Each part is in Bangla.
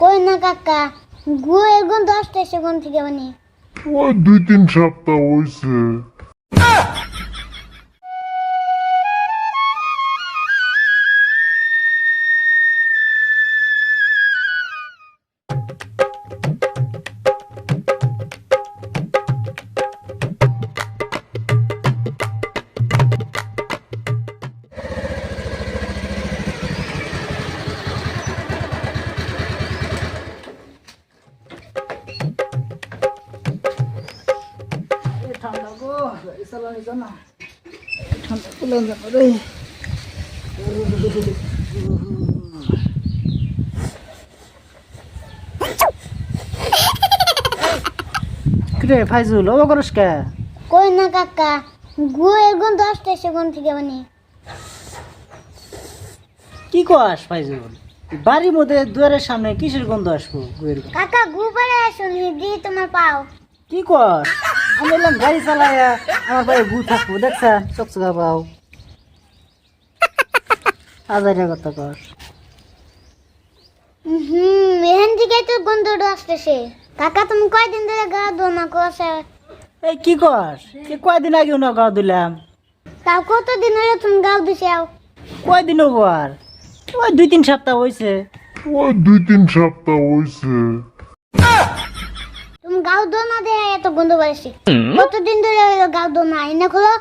কই না কাকা? গু এখন দশটা কোন থেকে মানে। ওই দুই তিন সপ্তাহ হইছে। চালানো জানা ঠান্ডা কুলান জানা রে কিরে ফাইজুল ও করস কে? কই না কাকা গুয়ের গন্ধ আসতেছে কোন থেকে মানে। কি কস ফাইজুল? বাড়ির মধ্যে দুয়ারের সামনে কিসের গন্ধ আসব? গুয়ের কাকা গু পরে আসুনি দি তোমার পাও। কি কস? আমি এলাম গাড়ি চালাইয়া আমার ভাই বু থাকব দেখছা চকচকা পাও। কথা কস হুম এখান থেকে তো গন্ধটা আসতেছে। কাকা তুমি কয়দিন ধরে গা ধো না কষে এই কি কস? কি কয়দিন আগে না গাও দিলাম? তাও কতদিন হলো তুমি গাও দিছাও? কয়দিন হব আর? ওই দুই তিন সপ্তাহ হয়েছে ওই দুই তিন সপ্তাহ হইছে। গাও দোনা দেয় এত গন্ধ পাইছি কতদিন ধরে হলো গাও দোনা আইনা খোলো।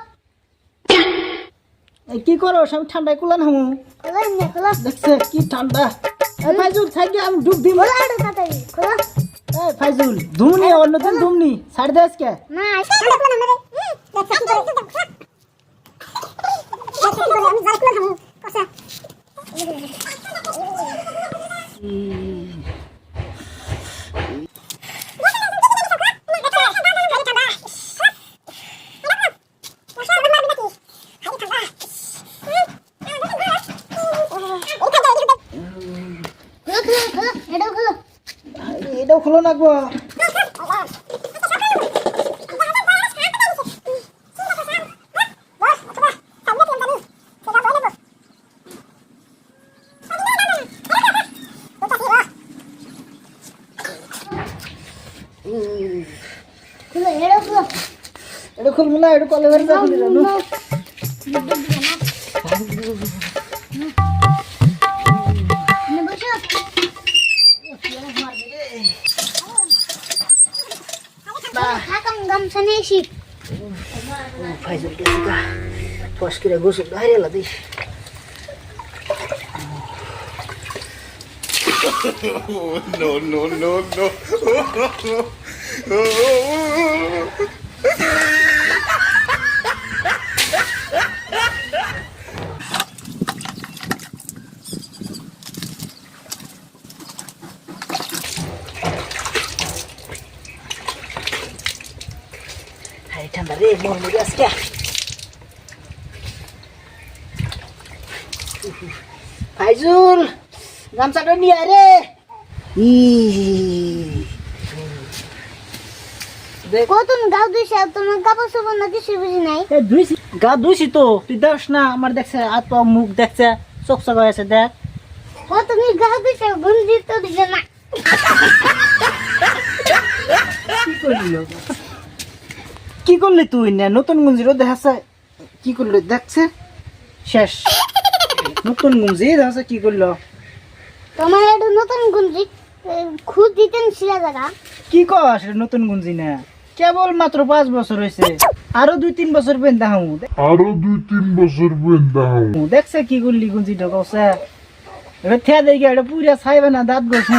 এই কি করো আমি ঠান্ডায় কুলান হামু দেখছে কি ঠান্ডা। এই ফাইজুল থাকি আমি ডুব এই ফাইজুল ধুমনি অন্য দিন ধুমনি। ছাড় দে আজকে। না আজকে খোলো না রে দেখছ কি করে দেখছ কি করে আমি জাল খোলো হামু কষা খোলো খোলো খোলো এটা খোলো এটাও খুলো না গো। এটা খুলো। এটা খুলবো না এটা কলে বেরোতে খুলি জানো shi fai zurge suka to shi da gosto da hare deixa. no no no no. ঠান্ডা রে মন মরে আজকে ফাইজুল গামছাটা নিয়ে রে ই কতন গাও দিছে তোমার কাপড় চোপড় না কিছু বুঝি নাই এ ধুইছি গা ধুইছি তো তুই দেখ না আমার দেখছে হাত পা মুখ দেখছে চোখ চোখ হয়েছে তো করলি কি করলি তুই না? নতুন গুঞ্জিরও দেখাচ্ছে। কি করলি? দেখছে? শেষ। নতুন গুঞ্জি দেখাচ্ছে কি করল? তোমার এটা নতুন গঞ্জি খুদ দিতেন শিলা জায়গা। কি কস নতুন গুঞ্জি না? কেবল মাত্র পাঁচ বছর হয়েছে আরও দুই তিন বছর পেন দেখামু। আরও দুই তিন বছর বেন্দাও দেখছে কি করলি গুঞ্জিটা কছে এটা থিয়া দেখি এটা পুরা ছাইবে না দাঁত গছে